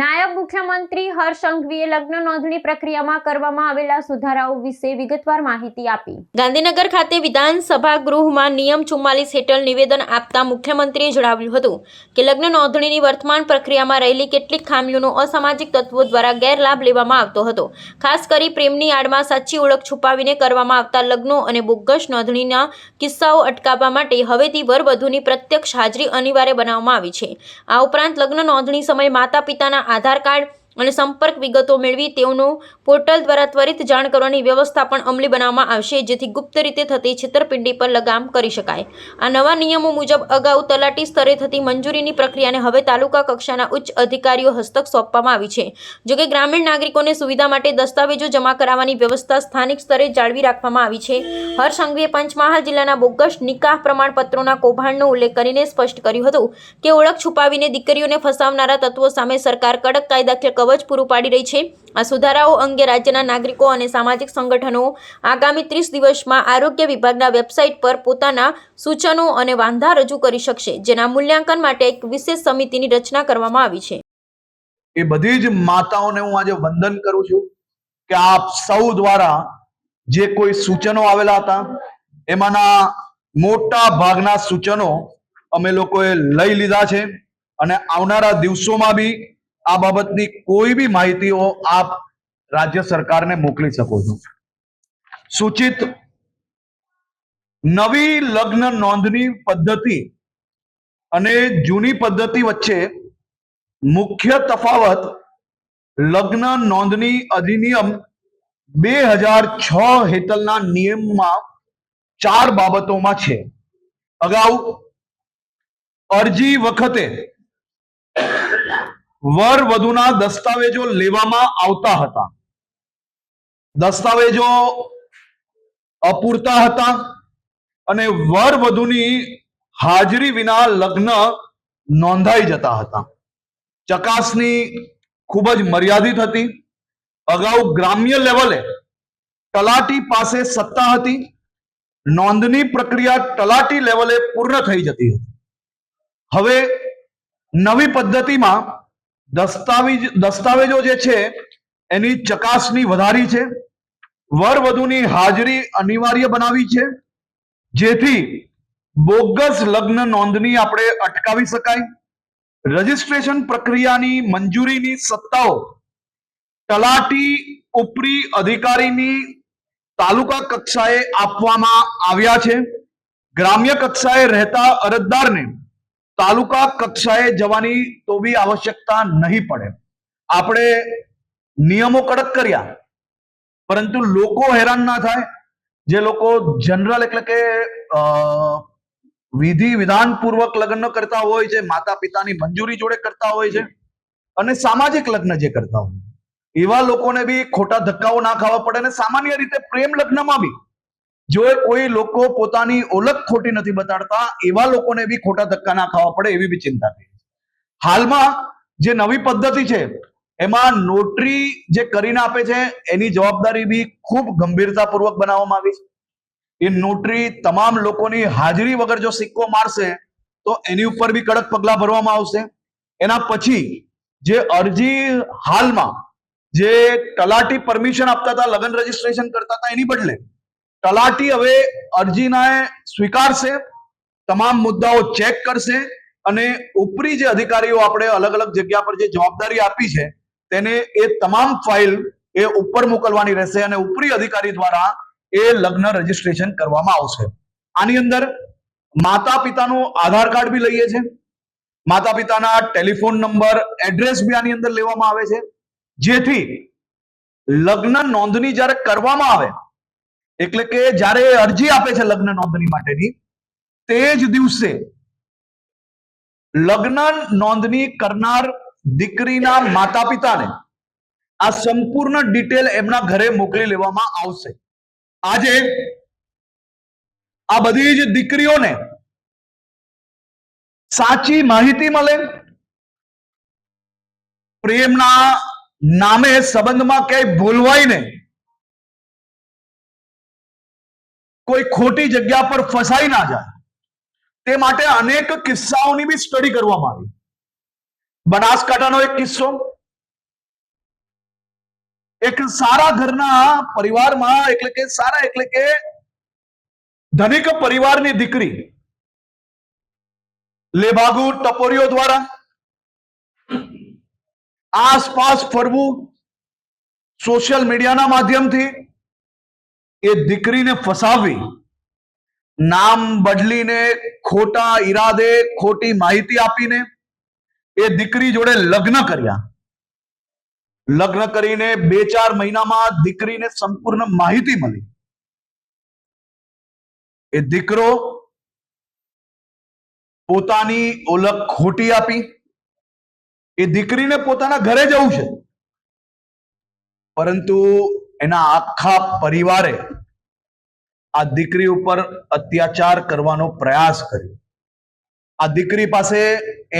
નાયબ મુખ્યમંત્રી હર્ષ સંઘવીએ લગ્ન નોંધણી પ્રક્રિયામાં કરવામાં આવેલા સુધારાઓ વિશે વિગતવાર માહિતી આપી. ગાંધીનગર ખાતે વિધાનસભા ગૃહમાં નિયમ ચુમ્માલીસ હેઠળ નિવેદન આપતા મુખ્યમંત્રીએ જણાવ્યું હતું કે લગ્ન નોંધણીની વર્તમાન પ્રક્રિયામાં રહેલી કેટલીક ખામીઓનો અસામાજિક તત્વો દ્વારા ગેરલાભ લેવામાં આવતો હતો. ખાસ કરી પ્રેમની આડમાં સાચી ઓળખ છુપાવીને કરવામાં આવતા લગ્નો અને બોગસ નોંધણીના કિસ્સાઓ અટકાવવા માટે હવેથી વરવધુની પ્રત્યક્ષ હાજરી અનિવાર્ય બનાવવામાં આવી છે. આ ઉપરાંત લગ્ન નોંધણી સમયે માતા પિતાના આધાર કાર્ડ અને સંપર્ક વિગતો મેળવી તેઓનું પોર્ટલ દ્વારા ત્વરિત જાણ કરવાની વ્યવસ્થા પણ અમલી બનાવવામાં આવશે, જેથી ગુપ્ત રીતે થતી છેતરપિંડી પર લગામ કરી શકાય. આ નવા નિયમો મુજબ અગાઉ તલાટી સ્તરે થતી મંજૂરીની પ્રક્રિયાને હવે તાલુકા કક્ષાના ઉચ્ચ અધિકારીઓ હસ્તક સોંપવામાં આવી છે જોકે ગ્રામીણ નાગરિકોને સુવિધા માટે દસ્તાવેજો જમા કરાવવાની વ્યવસ્થા સ્થાનિક સ્તરે જાળવી રાખવામાં આવી છે. હર્ષ સંઘવીએ પંચમહાલ જિલ્લાના બોગસ નિકાહ પ્રમાણપત્રોના કૌભાંડનો ઉલ્લેખ કરીને સ્પષ્ટ કર્યું હતું કે, ઓળખ છુપાવીને દીકરીઓને ફસાવનારા તત્વો સામે સરકાર કડક કાયદાકીય કવચ પૂરું પાડી રહી છે. આ સુધારાઓ અંગે રાજ્યના નાગરિકો અને સામાજિક સંગઠનો આગામી ત્રીસ દિવસમાં આરોગ્ય વિભાગના વેબસાઇટ પર પોતાના સૂચનો અને વાંધા રજૂ કરી શકશે, જેના મૂલ્યાંકન માટે એક વિશેષ સમિતિની રચના કરવામાં આવી છે. એ બધી જ માતાઓને હું આજે વંદન કરું છું કે આપ સૌ દ્વારા જે કોઈ સૂચનો આવેલા હતા, એમાંના મોટા ભાગના સૂચનો અમે લોકોએ લઈ લીધા છે અને આવનારા દિવસોમાં બી આ બાબતની કોઈ બી માહિતીઓ આપ રાજ્ય સરકારને મોકલી શકો છો. સૂચિત નવી લગ્ન નોંધણી પદ્ધતિ અને જૂની પદ્ધતિ વચ્ચે મુખ્ય તફાવત લગ્ન નોંધણી અધિનિયમ બે હજાર છ હેઠળના નિયમમાં ચાર બાબતોમાં છે. અગાઉ અરજી વખતે વર વધુના દસ્તાવેજો લેવામાં આવતા હતા. દસ્તાવેજો અપૂરતા હતા અને વર વધુની હાજરી વિના લગ્ન નોંધાઈ જતા હતા. ચકાસણી ખૂબ જ મર્યાદિત હતી. અગાઉ ગ્રામ્ય લેવલે તલાટી પાસે સત્તા હતી. નોંધની પ્રક્રિયા તલાટી લેવલે પૂર્ણ થઈ જતી હતી. હવે નવી પદ્ધતિમાં દસ્તાવેજ, દસ્તાવેજો જે છે, એની ચકાસણી વધારી છે. વર વધુની હાજરી અનિવાર્ય બનાવી છે. જેથી બોગસ લગ્ન નોંધણી આપણે અટકાવી શકાય. રજીસ્ટ્રેશન પ્રક્રિયાની મંજૂરીની સત્તાઓ. તલાટી ઉપરી અધિકારીની તાલુકા કક્ષાએ આપવામાં આવ્યા છે. ગ્રામ્ય કક્ષાએ રહેતા અરજદારને તાલુકા કક્ષાએ જવાની તો બી આવશ્યકતા નહીં પડે. આપણે નિયમો કડક કર્યા, પરંતુ લોકો હેરાન ના થાય. જે લોકો જનરલ એટલે કે વિધિ વિધાન પૂર્વક લગ્ન કરતા હોય છે માતા પિતાની મંજૂરી જોડે કરતા હોય છે, અને સામાજિક લગ્ન જે કરતા હોય. એવા લોકોને બી ખોટા ધક્કાઓ ના ખાવા પડે અને સામાન્ય રીતે પ્રેમ લગ્નમાં બી. જો કોઈ લોકો પોતાની ઓળખ ખોટી નથી બતાડતા, એવા લોકોને બી ખોટા ધક્કા ના ખાવા પડે એવી બી ચિંતા થઈ. હાલમાં જે નવી પદ્ધતિ છે, એમાં નોટરી જે કરીને આપે છે, એની જવાબદારી બી ખૂબ ગંભીરતાપૂર્વક બનાવવામાં આવી છે એ નોટરી તમામ લોકોની હાજરી વગર જો સિક્કો મારશે, તો એની ઉપર બી કડક પગલા ભરવામાં આવશે એના પછી જે અરજી હાલમાં જે તલાટી પરમિશન આપતા હતા, લગ્ન રજીસ્ટ્રેશન કરતા હતા, એની બદલે તલાટી હવે અરજીના સ્વીકારશે. તમામ મુદ્દાઓ ચેક કરશે અને ઉપરી જે અધિકારીઓ આપણે અલગ અલગ જગ્યા પર જે જવાબદારી આપી છે, તેને એ તમામ ફાઇલ એ ઉપર મોકલવાની રહેશે અને ઉપરી અધિકારી દ્વારા એ લગ્ન રજીસ્ટ્રેશન કરવામાં આવશે. આની અંદર માતા પિતાનું આધાર કાર્ડ બી લઈએ છે. માતા પિતાના ટેલિફોન નંબર, એડ્રેસ બી આની અંદર લેવામાં આવે છે. જેથી લગ્ન નોંધણી જ્યારે કરવામાં આવે એટલે કે જ્યારે અરજી આપે છે લગ્ન નોંધણી માટેની, તે જ દિવસે લગ્ન નોંધણી કરનાર દીકરીના માતા પિતાને આ સંપૂર્ણ ડિટેલ એમના ઘરે મોકલી લેવામાં આવશે. આજે આ બધી જ દીકરીઓને સાચી માહિતી મળે, પ્રેમના નામે સંબંધમાં ક્યાંય ભૂલવાય નહીં. કોઈ ખોટી જગ્યા પર ફસાઈ ના જાય. તે માટે અનેક કિસ્સાઓની બી સ્ટડી કરવામાં આવી. બનાસકાંઠાનો એક કિસ્સો. એક સારા ઘરના પરિવારમાં, એટલે કે સારા, એટલે કે ધનિક પરિવારની દીકરી લેભાગુ ટપોરીઓ દ્વારા આસપાસ ફરવું સોશિયલ મીડિયાના માધ્યમથી એ દીકરીને ફસાવી, નામ બદલીને ખોટા ઈરાદે ખોટી માહિતી આપીને એ દીકરી જોડે લગ્ન કર્યા. લગ્ન કરીને બે ચાર મહિનામાં દીકરીને સંપૂર્ણ માહિતી મળી. એ દીકરો પોતાની ઓળખ ખોટી આપી. એ દીકરીને પોતાના ઘરે જવું છે. પરંતુ એના આખા પરિવારે આ દીકરી ઉપર અત્યાચાર કરવાનો પ્રયાસ કર્યો. આ દીકરી પાસે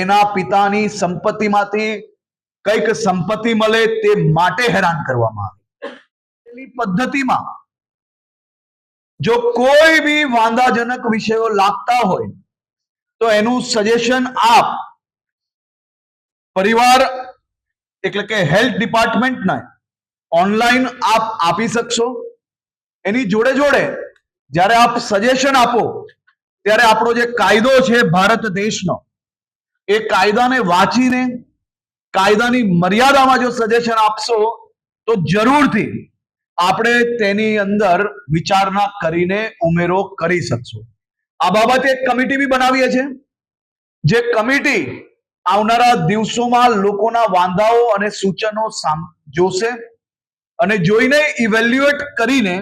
એના પિતાની સંપત્તિમાંથી કંઈક સંપત્તિ મળે તે માટે હેરાન કરવામાં આવી. પદ્ધતિમાં જો કોઈ બી વાંધાજનક વિષયો લાગતા હોય, તો એનું સજેશન આપ, પરિવાર એટલે કે હેલ્થ ડિપાર્ટમેન્ટના ઓનલાઈન આપ આપી શકશો. એની જોડે જોડે જ્યારે આપ સજેશન આપો, ત્યારે આપણો જે કાયદો છે ભારત દેશનો, એ કાયદાને વાંચીને, કાયદાની મર્યાદામાં જો સજેશન આપશો, તો જરૂરથી આપણે તેની અંદર વિચારણા કરીને ઉમેરો કરી શકશું. આ બાબતે એક કમિટી બી બનાવીએ છે જે કમિટી આવનારા દિવસોમાં લોકોના વાંધાઓ અને સૂચનો જોશે. અને જોઈને ઇવેલ્યુએટ કરીને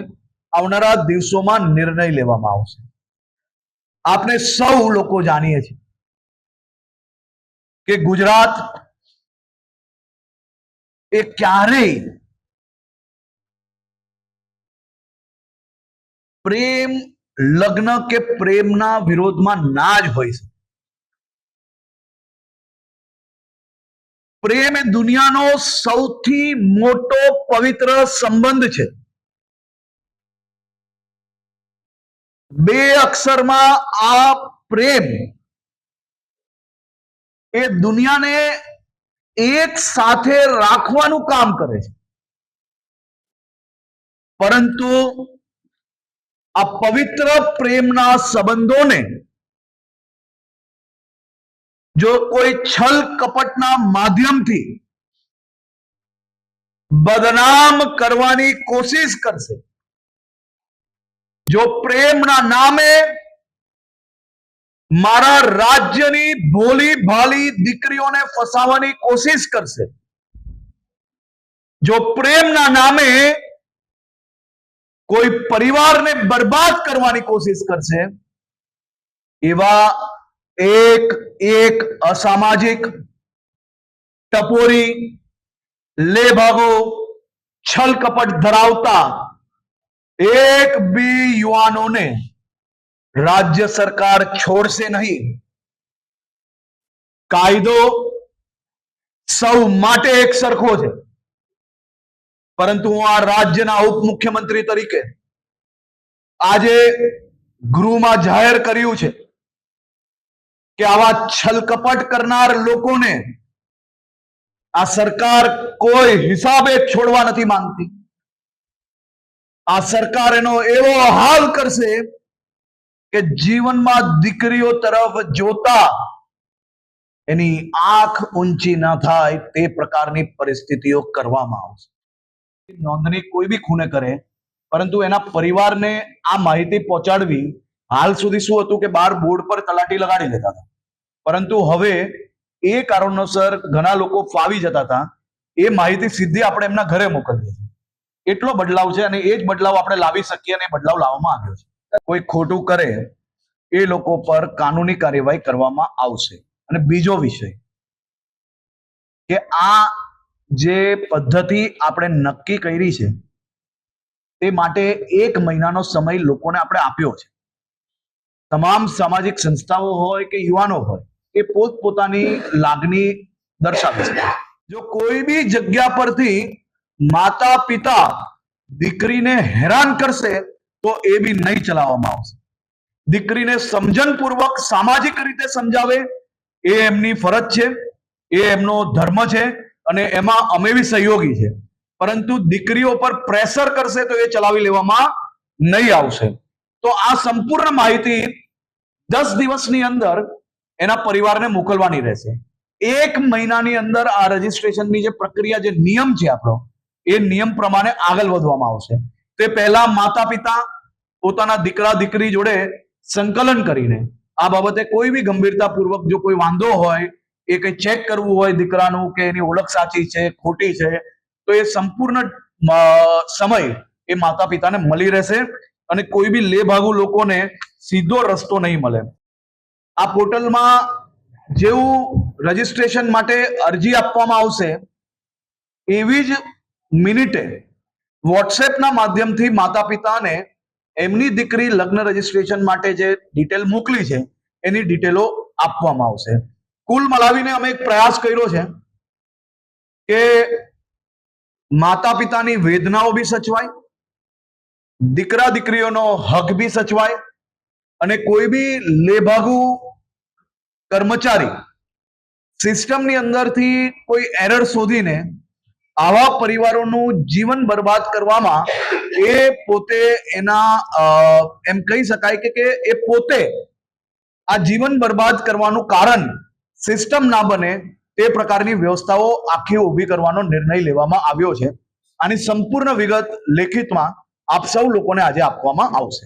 આવનારા દિવસોમાં નિર્ણય લેવામાં આવશે. આપણે સૌ લોકો જાણીએ છીએ કે ગુજરાત એ ક્યારેય પ્રેમ, લગ્ન કે પ્રેમના વિરોધમાં ના જ હોય છે પ્રેમ એ દુનિયાનો સૌથી મોટો પવિત્ર સંબંધ છે. બે અક્ષરમાં આ પ્રેમ એ દુનિયાને એક સાથે રાખવાનું કામ કરે છે. પરંતુ આ પવિત્ર પ્રેમના સંબંધોને જો કોઈ છલ કપટના માધ્યમથી બદનામ કરવાની કોશિશ કરશે જો પ્રેમના નામે મારા રાજ્યની ભોલી ભાલી દીકરીઓને ફસાવવાની કોશિશ કરશે જો પ્રેમના નામે કોઈ પરિવારને બરબાદ કરવાની કોશિશ કરશે એવા એક એક અસામાજિક, ટપોરી, લેભાગો, છલ કપટ ધરાવતા એક બી યુવાનોને રાજ્ય સરકાર છોડશે નહીં. કાયદો સૌ માટે એક સરખો છે. પરંતુ હું આ રાજ્યના ઉપમુખ્યમંત્રી તરીકે આજે ગૃહમાં જાહેર કર્યું છે. કે આવા છલકપટ કરનાર લોકોને આ સરકાર કોઈ હિસાબે છોડવા નથી માંગતી. આ સરકાર એનો એવો હાલ કરશે કે જીવનમાં દીકરીઓ તરફ જોતા એની આંખ ઊંચી ના થાય તે પ્રકારની પરિસ્થિતિઓ કરવામાં આવશે. નોંધણી કોઈ બી ખૂને કરે, પરંતુ એના પરિવારને આ માહિતી પહોંચાડવી હાલ સુધી શું હતું કે બાર બોર્ડ પર તલાટી લગાડી દેતા હતા. પરંતુ હવે એ કારણોસર ઘણા લોકો ફાવી જતા હતા. એ માહિતી સીધી આપણે એમના ઘરે મોકલીએ છીએ. એટલો બદલાવ છે અને એ જ બદલાવ આપણે લાવી શકીએ અને બદલાવ લાવવામાં આવ્યો છે. કોઈ ખોટું કરે એ લોકો પર કાનૂની કાર્યવાહી કરવામાં આવશે. અને બીજો વિષય કે આ જે પદ્ધતિ આપણે નક્કી કરી છે, તે માટે એક મહિનાનો સમય લોકોને આપણે આપ્યો છે. તમામ સામાજિક સંસ્થાઓ હોય કે યુવાનો હોય, એ પોતપોતાની લાગણી દર્શાવે છે. જો કોઈ બી જગ્યા પરથી માતા પિતા દીકરીને હેરાન કરશે, તો એ બી નહીં ચલાવવામાં આવશે. દીકરીને સમજણપૂર્વક સામાજિક રીતે સમજાવે, એ એમની ફરજ છે, એ એમનો ધર્મ છે, અને એમાં અમે બી સહયોગી છે. પરંતુ દીકરીઓ પર પ્રેશર કરશે તો એ ચલાવી લેવામાં નહીં આવશે. તો આ સંપૂર્ણ માહિતી દસ દિવસની અંદર એના પરિવારને મોકલવાની રહેશે. એક મહિનાની અંદર આ રજીસ્ટ્રેશનની જે પ્રક્રિયા, જે નિયમ છે આપણો, એ નિયમ પ્રમાણે આગળ વધવામાં આવશે. તે પહેલા માતા પિતા પોતાના દીકરા, દીકરી જોડે સંકલન કરીને આ બાબતે કોઈ બી ગંભીરતાપૂર્વક જો કોઈ વાંધો હોય, એ કંઈ ચેક કરવું હોય દીકરાનું કે એની ઓળખ સાચી છે, ખોટી છે, તો એ સંપૂર્ણ સમય એ માતા પિતાને મળી રહેશે. અને કોઈ બી લેભાગુ લોકોને સીધો રસ્તો નહીં મળે. આ પોર્ટલમાં જેવું રજીસ્ટ્રેશન માટે અરજી આપવામાં આવશે, એવી જ મિનિટે વોટ્સએપના માધ્યમથી માતા પિતાને એમની દીકરી લગ્ન રજીસ્ટ્રેશન માટે જે ડિટેલ મોકલી છે, એની ડિટેલો આપવામાં આવશે. કુલ મલાવીને અમે એક પ્રયાસ કર્યો છે કે માતા પિતાની વેદનાઓ બી સચવાય દીકરા દીકરીઓનો હક બી સચવાય અને કોઈ બી લેભાગુ કર્મચારી સિસ્ટમની અંદરથી કોઈ એરર શોધીને આવા પરિવારોનું જીવન બરબાદ કરવામાં એ પોતે એના એમ કહી શકાય કે એ પોતે આ જીવન બરબાદ કરવાનું કારણ સિસ્ટમ ના બને તે પ્રકારની વ્યવસ્થાઓ આખી ઊભી કરવાનો નિર્ણય લેવામાં આવ્યો છે. આની સંપૂર્ણ વિગત લેખિતમાં આપ સૌ લોકોને આજે આપવામાં આવશે.